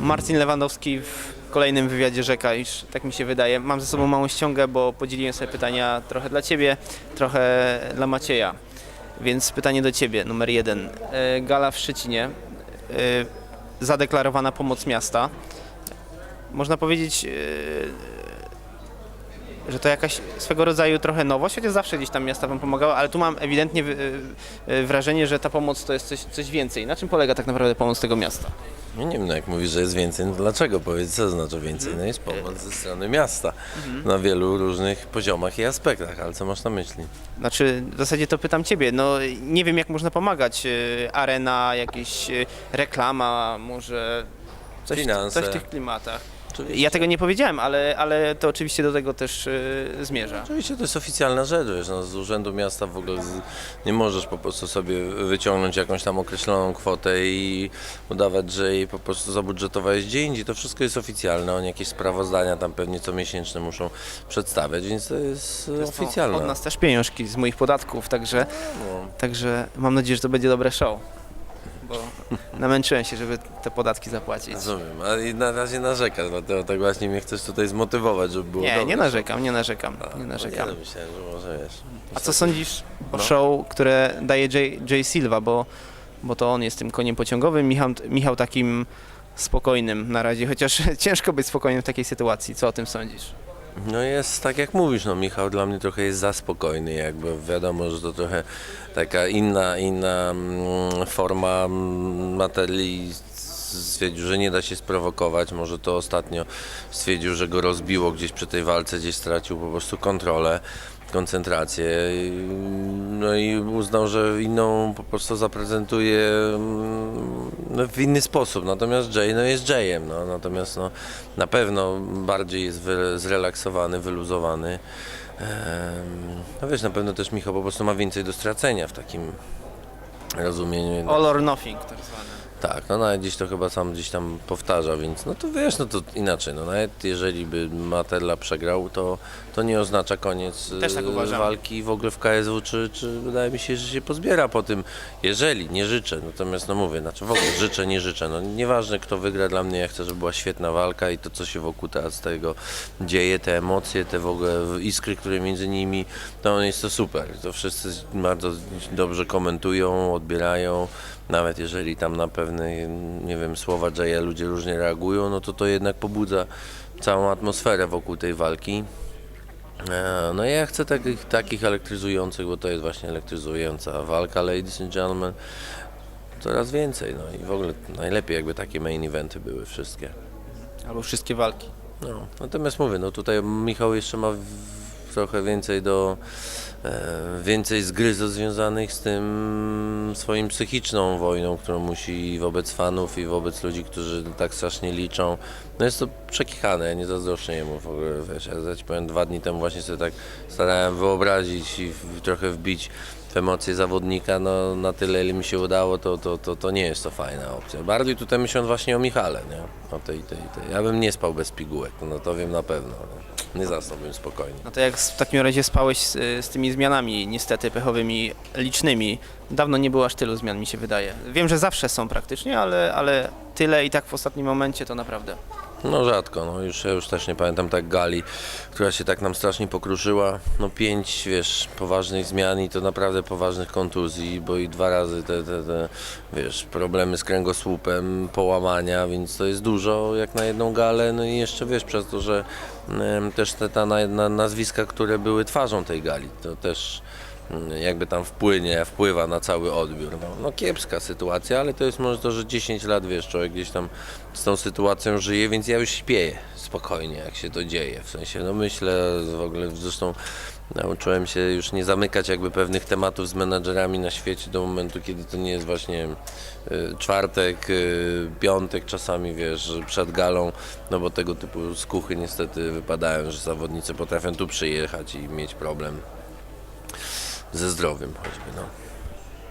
Marcin Lewandowski w kolejnym wywiadzie rzeka, iż tak mi się wydaje. Mam ze sobą małą ściągę, bo podzieliłem sobie pytania trochę dla Ciebie, trochę dla Macieja. Więc pytanie do Ciebie, numer jeden. E, Gala w Szczecinie, e, zadeklarowana pomoc miasta. Można powiedzieć, e, że to jakaś swego rodzaju trochę nowość, chociaż zawsze gdzieś tam miasta Wam pomagały, ale tu mam ewidentnie wy- e, wrażenie, że ta pomoc to jest coś, coś więcej. Na czym polega tak naprawdę pomoc tego miasta? No nie wiem, no jak mówisz, że jest więcej, no dlaczego? Powiedz, co znaczy więcej? No jest pomoc ze strony miasta na wielu różnych poziomach i aspektach, ale co masz na myśli? Znaczy, w zasadzie to pytam Ciebie. No, nie wiem, jak można pomagać. E, Arena, jakieś e, reklama, może coś, Finanse. coś w tych klimatach. Ja tego nie powiedziałem, ale, ale to oczywiście do tego też e, zmierza. Oczywiście to jest oficjalna rzecz, wiesz, no, z Urzędu Miasta w ogóle z, nie możesz po prostu sobie wyciągnąć jakąś tam określoną kwotę i udawać, że jej po prostu zabudżetowałeś gdzie indziej. To wszystko jest oficjalne, oni jakieś sprawozdania tam pewnie co miesięczne muszą przedstawiać, więc to jest, To są oficjalne. Od nas też pieniążki z moich podatków, także, No. także mam nadzieję, że to będzie dobre show. Bo namęczyłem się, żeby te podatki zapłacić. Rozumiem, a na razie narzekasz, dlatego tak właśnie mnie chcesz tutaj zmotywować, żeby było Nie, dobre. nie narzekam, nie narzekam, A, nie no narzekam. Nie, no myślałem, że może wiesz. A co sądzisz o No. show, które daje Jay, Jay Silva, bo, bo to on jest tym koniem pociągowym, Michał, Michał takim spokojnym na razie, chociaż ciężko być spokojnym w takiej sytuacji. Co o tym sądzisz? No jest tak jak mówisz, no Michał dla mnie trochę jest za spokojny, jakby wiadomo, że to trochę taka inna, inna mm, forma mm, materii stwierdził, że nie da się sprowokować, może to ostatnio stwierdził, że go rozbiło gdzieś przy tej walce, gdzieś stracił po prostu kontrolę, koncentrację, no i uznał, że inną po prostu zaprezentuje mm, w inny sposób, natomiast Jay no jest Jayem, no, natomiast no, na pewno bardziej jest wy, zrelaksowany, wyluzowany. No wiesz, na pewno też Michał po prostu ma więcej do stracenia w takim rozumieniu. All or nothing tak zwane. Tak, no nawet gdzieś to chyba sam gdzieś tam powtarza, więc no to wiesz, no to inaczej, no nawet jeżeli by Matella przegrał, to, to nie oznacza koniec Też tak uważam. walki w ogóle w KSW, czy, czy wydaje mi się, że się pozbiera po tym, jeżeli, nie życzę, natomiast no mówię, znaczy w ogóle życzę, nie życzę, no nieważne kto wygra, dla mnie ja chcę, żeby była świetna walka i to co się wokół teraz z tego dzieje, te emocje, te w ogóle iskry, które między nimi, to jest to super, to wszyscy bardzo dobrze komentują, odbierają, nawet jeżeli tam na pewne, nie wiem, słowa Jaya ludzie różnie reagują, no to to jednak pobudza całą atmosferę wokół tej walki. E, No ja chcę takich, takich elektryzujących, bo to jest właśnie elektryzująca walka, ladies and gentlemen. Coraz więcej, no i w ogóle najlepiej jakby takie main eventy były wszystkie. Albo wszystkie walki. No, natomiast mówię, no tutaj Michał jeszcze ma trochę więcej do e, więcej zgryzów związanych z tym swoim psychiczną wojną, którą musi wobec fanów i wobec ludzi, którzy tak strasznie liczą. No jest to przekichane, ja nie zazdroszczę jemu w ogóle, wiesz, ja, ci powiem, dwa dni temu właśnie sobie tak starałem wyobrazić i trochę wbić w emocje zawodnika, no na tyle ile mi się udało, to, to, to, to nie jest to fajna opcja. Bardziej tutaj myśląc właśnie o Michale, nie? O tej, tej, tej. Ja bym nie spał bez pigułek, no to wiem na pewno. Nie, nie zasnąłbym spokojnie. No to jak w takim razie spałeś z, z tymi zmianami, niestety pechowymi, licznymi, dawno nie było aż tylu zmian, mi się wydaje. Wiem, że zawsze są praktycznie, ale, ale tyle i tak w ostatnim momencie to naprawdę. No rzadko, no już ja już też nie pamiętam tak gali, która się tak nam strasznie pokruszyła. No pięć, wiesz, poważnych zmian i to naprawdę poważnych kontuzji, bo i dwa razy te, te, te wiesz, problemy z kręgosłupem, połamania, więc to jest dużo jak na jedną galę. No i jeszcze wiesz, przez to, że też te ta, na, na, nazwiska, które były twarzą tej gali, to też jakby tam wpłynie, wpływa na cały odbiór. No, no kiepska sytuacja, ale to jest może to, że 10 lat, wiesz, człowiek gdzieś tam z tą sytuacją żyje, więc ja już śpię spokojnie, jak się to dzieje. W sensie, no myślę, w ogóle zresztą nauczyłem się już nie zamykać jakby pewnych tematów z menadżerami na świecie do momentu, kiedy to nie jest właśnie y, czwartek, y, piątek czasami, wiesz, przed galą, no bo tego typu skuchy niestety wypadają, że zawodnicy potrafią tu przyjechać i mieć problem ze zdrowiem choćby, no.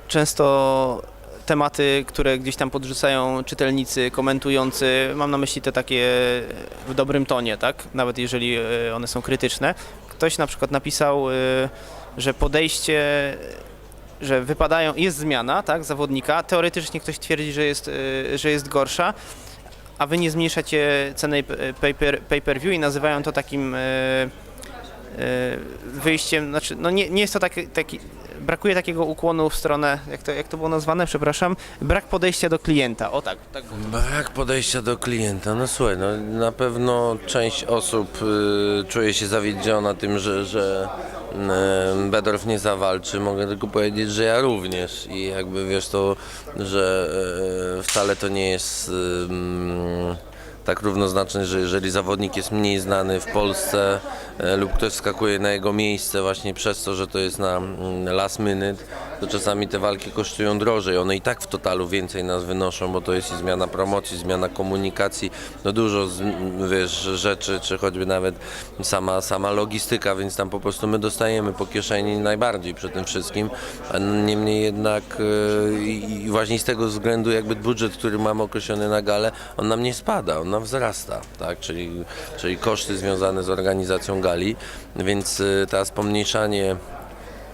Często tematy, które gdzieś tam podrzucają czytelnicy, komentujący, mam na myśli te takie w dobrym tonie, tak? Nawet jeżeli e, one są krytyczne. Ktoś na przykład napisał, e, że podejście, że wypadają, jest zmiana, tak, zawodnika. Teoretycznie ktoś twierdzi, że jest, e, że jest gorsza, a wy nie zmniejszacie ceny pay per, pay i nazywają to takim wyjściem, znaczy no nie, nie jest to taki, taki, brakuje takiego ukłonu w stronę, jak to, jak to było nazwane, przepraszam, brak podejścia do klienta, o tak, tak Brak podejścia do klienta. No słuchaj, no, na pewno część osób y, czuje się zawiedziona tym, że, że y, Bedorf nie zawalczy. Mogę tylko powiedzieć, że ja również. I jakby wiesz to, że y, wcale to nie jest y, tak równoznaczne, że jeżeli zawodnik jest mniej znany w Polsce e, lub ktoś skakuje na jego miejsce właśnie przez to, że to jest na mm, last minute, to czasami te walki kosztują drożej. One i tak w totalu więcej nas wynoszą, bo to jest i zmiana promocji, zmiana komunikacji, no dużo wiesz, rzeczy, czy choćby nawet sama, sama logistyka, więc tam po prostu my dostajemy po kieszeni najbardziej przy tym wszystkim. Niemniej jednak e, i właśnie z tego względu jakby budżet, który mamy określony na galę, on nam nie spada, on wzrasta, tak? czyli, czyli koszty związane z organizacją gali, więc e, teraz pomniejszanie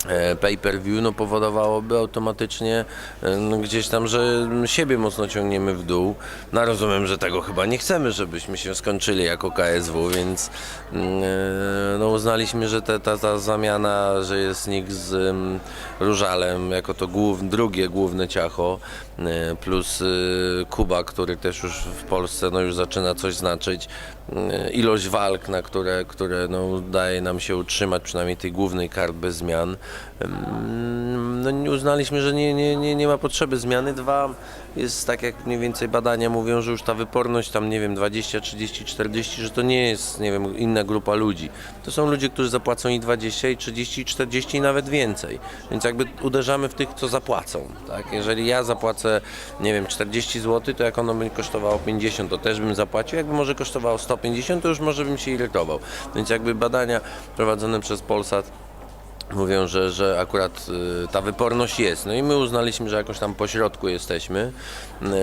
e, pay-per-view no, powodowałoby automatycznie e, no, gdzieś tam, że siebie mocno ciągniemy w dół. No rozumiem, że tego chyba nie chcemy, żebyśmy się skończyli jako KSW, więc mm, e, no, uznaliśmy, że ta, ta zamiana, że jest nikt z mm, Różalem jako to głów, drugie główne ciacho plus e, Kuba, który też już w Polsce no, już zaczyna coś znaczyć. E, Ilość walk, na które, które no, udaje nam się utrzymać, przynajmniej tej głównej kart bez zmian. No, uznaliśmy, że nie, nie, nie, nie ma potrzeby zmiany. Dwa, jest tak jak mniej więcej badania mówią, że już ta wyporność tam nie wiem 20, 30, 40, że to nie jest nie wiem inna grupa ludzi. To są ludzie, którzy zapłacą i 20, i 30, i 40 i nawet więcej. Więc jakby uderzamy w tych, co zapłacą. Tak? Jeżeli ja zapłacę, nie wiem, 40 zł, to jak ono będzie kosztowało 50, to też bym zapłacił. Jakby może kosztowało 150, to już może bym się irytował. Więc jakby badania prowadzone przez Polsat mówią, że, że akurat y, ta wyporność jest. No i my uznaliśmy, że jakoś tam po środku jesteśmy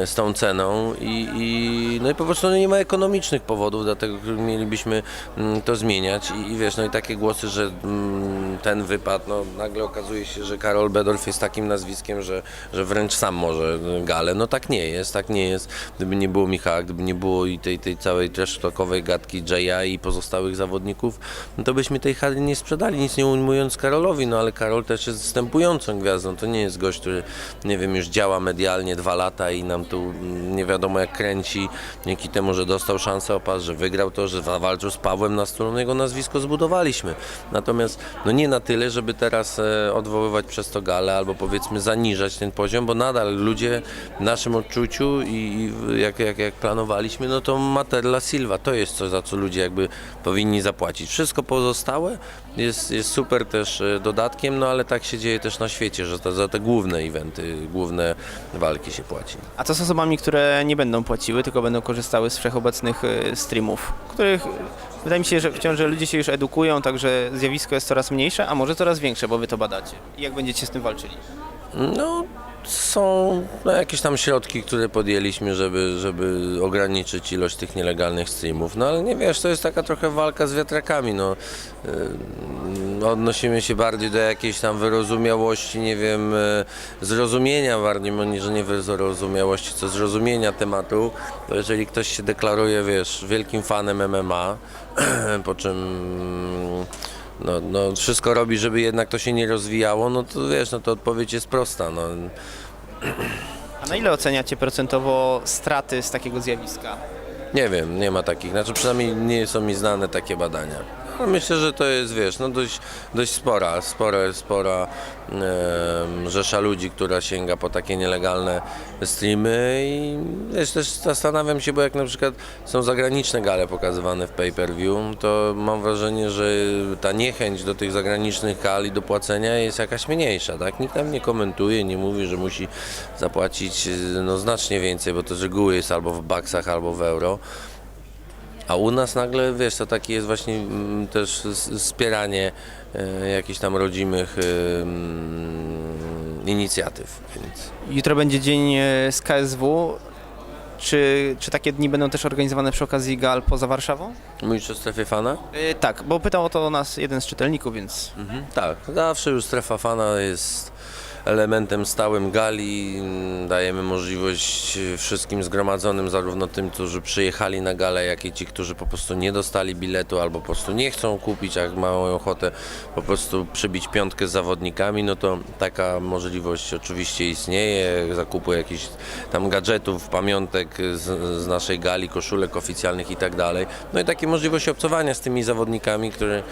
y, z tą ceną i, i, no i po prostu no nie ma ekonomicznych powodów, dlatego mielibyśmy mm, to zmieniać I, i wiesz, no i takie głosy, że mm, ten wypad, no nagle okazuje się, że Karol Bedorf jest takim nazwiskiem, że, że wręcz sam może galę. No tak nie jest, tak nie jest. Gdyby nie było Michała, gdyby nie było i tej, tej całej trashtokowej gadki Jaya i pozostałych zawodników, no to byśmy tej hali nie sprzedali, nic nie ujmując Karolowi, no ale Karol też jest występującą gwiazdą. To nie jest gość, który, nie wiem, już działa medialnie dwa lata i nam tu nie wiadomo jak kręci, dzięki temu, że dostał szansę opas, że wygrał to, że zawalczył z Pawłem na stronę, jego nazwisko zbudowaliśmy. Natomiast no nie na tyle, żeby teraz e, odwoływać przez to galę albo powiedzmy zaniżać ten poziom, bo nadal ludzie w naszym odczuciu i, i jak, jak, jak planowaliśmy, no to Materla Silva to jest coś, za co ludzie jakby powinni zapłacić. Wszystko pozostałe jest, jest super też dodatkiem, no ale tak się dzieje też na świecie, że za te główne eventy, główne walki się płaci. A co z osobami, które nie będą płaciły, tylko będą korzystały z wszechobecnych y, streamów, których y, wydaje mi się, że wciąż że ludzie się już edukują, także zjawisko jest coraz mniejsze, a może coraz większe, bo wy to badacie. I jak będziecie z tym walczyli? No, są no, jakieś tam środki, które podjęliśmy, żeby, żeby ograniczyć ilość tych nielegalnych streamów. No ale nie wiesz, to jest taka trochę walka z wiatrakami. No. Yy, odnosimy się bardziej do jakiejś tam wyrozumiałości, nie wiem, yy, zrozumienia bardziej, że nie wyrozumiałości, co zrozumienia tematu. To jeżeli ktoś się deklaruje, wiesz, wielkim fanem MMA, po czym no, no, wszystko robi, żeby jednak to się nie rozwijało, no to wiesz, no to odpowiedź jest prosta. No. A na ile oceniacie procentowo straty z takiego zjawiska? Nie wiem, nie ma takich, znaczy przynajmniej nie są mi znane takie badania. No, myślę, że to jest, wiesz, no dość, dość spora, spora, spora em, rzesza ludzi, która sięga po takie nielegalne streamy i wiesz, też zastanawiam się, bo jak na przykład są zagraniczne gale pokazywane w pay-per-view, to mam wrażenie, że ta niechęć do tych zagranicznych gal i do płacenia jest jakaś mniejsza, tak? Nikt tam nie komentuje, nie mówi, że musi zapłacić no, znacznie więcej, bo to z reguły jest albo w baksach, albo w euro. A u nas nagle, wiesz, to takie jest właśnie mm, też wspieranie e, jakichś tam rodzimych e, mm, inicjatyw. Więc Jutro będzie dzień e, z KSW. Czy, czy takie dni będą też organizowane przy okazji gal poza Warszawą? mówisz o strefie fana? E, tak, bo pytał o to nas jeden z czytelników, więc Mhm. Tak, zawsze już strefa fana jest elementem stałym gali. Dajemy możliwość wszystkim zgromadzonym, zarówno tym, którzy przyjechali na galę, jak i ci, którzy po prostu nie dostali biletu albo po prostu nie chcą kupić, jak mają ochotę po prostu przybić piątkę z zawodnikami, no to taka możliwość oczywiście istnieje. Zakupu jakichś tam gadżetów, pamiątek z, z naszej gali, koszulek oficjalnych i tak dalej. No i takie możliwości obcowania z tymi zawodnikami, które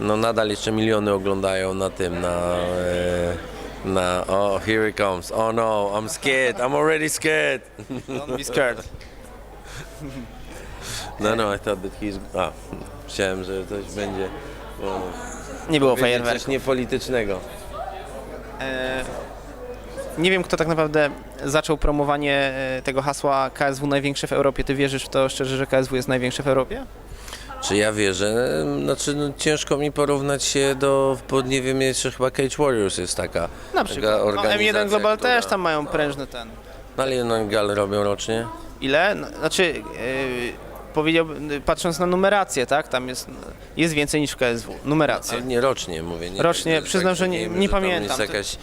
no nadal jeszcze miliony oglądają na tym, na... E, na, oh, here it comes. Oh no, I'm scared. I'm already scared. Don't be scared. No, no, I thought that he's... A, myślałem, że coś będzie... No, Nie było będzie fajerwerku. coś niepolitycznego. E, Nie wiem, kto tak naprawdę zaczął promowanie e, tego hasła KSW największe w Europie. Ty wierzysz w to szczerze, że KSW jest największe w Europie? Czy ja wierzę? Znaczy, no, ciężko mi porównać się do, bo nie wiem, jeszcze chyba Cage Warriors jest taka. Na taka przykład. No, organizacja, M1 Global która- też tam mają prężny ten. No, ale jedną gal robią rocznie. Ile? No, Znaczy, yy, powiedziałbym, patrząc na numerację, tak? Tam jest, jest więcej niż w KSW. Numerację. Ale nie rocznie mówię. Nie Rocznie, tak, przyznam, że nie- nie tam pamiętam. Jest jakaś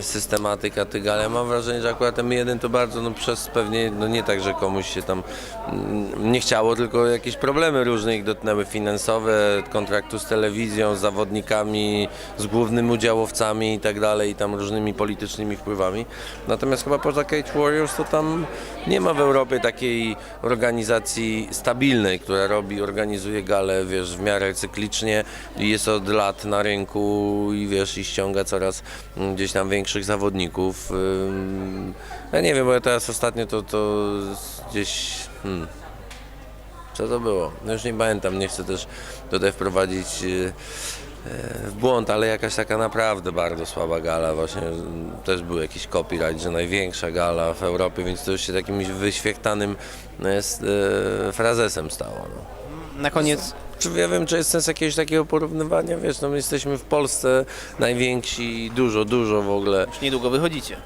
systematyka tych gal. Ja mam wrażenie, że akurat M1 to bardzo, no przez pewnie, no nie tak, że komuś się tam mm, nie chciało, tylko jakieś problemy różne ich dotknęły finansowe, kontraktu z telewizją, z zawodnikami, z głównymi udziałowcami i tak dalej, i tam różnymi politycznymi wpływami. Natomiast chyba poza Cage Warriors to tam nie ma w Europie takiej organizacji stabilnej, która robi, organizuje gale, wiesz, w miarę cyklicznie i jest od lat na rynku i wiesz, i ściąga coraz gdzieś tam większych zawodników. Ja nie wiem, bo ja teraz ostatnio to, to gdzieś... Hmm, co to było? No już nie pamiętam, nie chcę też tutaj wprowadzić y, e, w błąd, ale jakaś taka naprawdę bardzo słaba gala właśnie. mm, Też był jakiś copyright, że największa gala w Europie, więc to już się takim wyświechtanym frazesem stało. No. Na koniec, Czy ja wiem, czy jest sens jakiegoś takiego porównywania? Wiesz, no my jesteśmy w Polsce najwięksi, dużo, dużo w ogóle. już niedługo wychodzicie.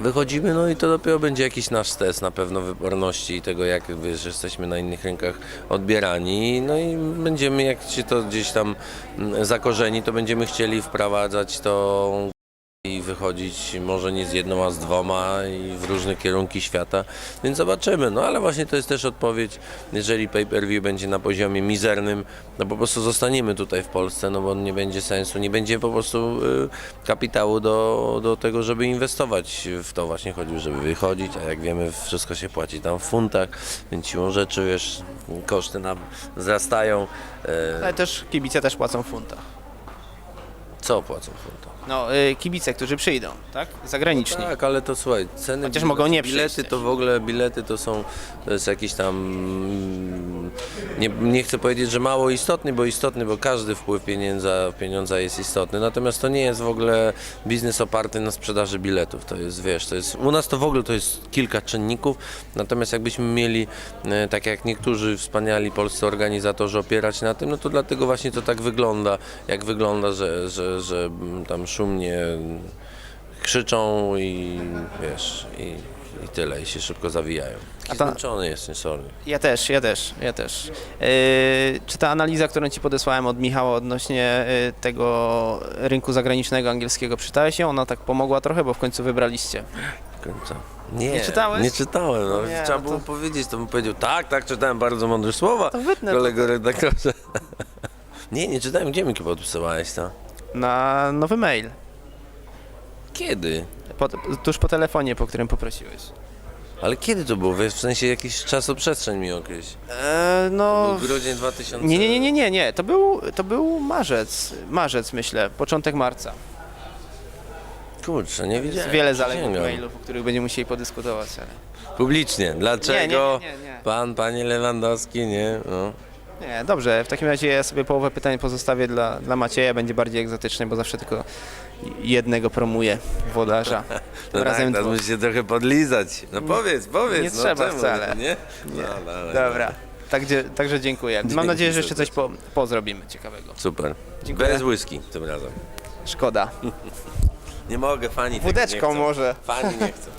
Wychodzimy, no i to dopiero będzie jakiś nasz test na pewno wyporności i tego, jak wiesz, jesteśmy na innych rynkach odbierani. No i będziemy, jak się to gdzieś tam mm, zakorzeni, to będziemy chcieli wprowadzać to i wychodzić może nie z jedną, a z dwoma i w różne kierunki świata, więc zobaczymy. No ale właśnie to jest też odpowiedź, jeżeli pay-per-view będzie na poziomie mizernym, no po prostu zostaniemy tutaj w Polsce, no bo nie będzie sensu, nie będzie po prostu y, kapitału do, do tego, żeby inwestować w to właśnie chodziło, żeby wychodzić, a jak wiemy wszystko się płaci tam w funtach, więc siłą rzeczy, wiesz, koszty nam wzrastają. E, Ale też kibice też płacą w funtach. Co płacą funtach? No, y, kibice, którzy przyjdą, tak? Zagraniczni. Tak, ale to słuchaj, ceny Chociaż mogą nie bilety przyjść to też. w ogóle bilety to są to jest jakiś tam mm, nie, nie chcę powiedzieć, że mało istotny, bo istotny, bo każdy wpływ pieniądza, pieniądza jest istotny. Natomiast to nie jest w ogóle biznes oparty na sprzedaży biletów. To jest, wiesz, to jest u nas to w ogóle to jest kilka czynników. Natomiast jakbyśmy mieli e, tak jak niektórzy wspaniali polscy organizatorzy opierać na tym, no to dlatego właśnie to tak wygląda, jak wygląda, że, że, że tam szumnie krzyczą i wiesz, i, i tyle, i się szybko zawijają. Taki ta- zmęczony jestem, sorry. Ja też, ja też, ja też. Yy, czy ta analiza, którą Ci podesłałem od Michała odnośnie yy, tego rynku zagranicznego angielskiego, czytałeś ją? Ona tak pomogła trochę, bo w końcu wybraliście. Końca. Nie, Nie czytałeś? Nie czytałem, no, Nie, trzeba no było to- powiedzieć, to bym powiedział, tak, tak, czytałem bardzo mądre słowa, To wytnę to. kolego redaktorze. nie, nie czytałem, gdzie mi podpisywałeś to? Na nowy mail, Kiedy? po, tuż po telefonie, po którym poprosiłeś. Ale kiedy to było? Wiesz, w sensie jakiś czasoprzestrzeń mi określ. Eee, no... Był grudzień 2000. Nie, nie, nie, nie, nie, nie. To był, to był marzec, marzec myślę, początek marca. Kurczę, nie widziałem. wiele zaległych mailów, o których będziemy musieli podyskutować, ale... Publicznie. Dlaczego Nie, nie, nie, nie, nie. pan, panie Lewandowski, nie? No. Nie, dobrze, w takim razie ja sobie połowę pytań pozostawię dla, dla Macieja, będzie bardziej egzotyczny, bo zawsze tylko jednego promuje włodarza. No tak, razem teraz dwóch. musicie trochę podlizać. No powiedz, powiedz. nie no, trzeba czemu, wcale. Nie? No, dalej, Dobra, także, także dziękuję. Mam Dzięki nadzieję, że jeszcze coś po, pozrobimy ciekawego. Super. Dziękuję. Bez whisky tym razem. Szkoda. Nie mogę, fani tego nie Wódeczką chcą. może. Fani nie chcą.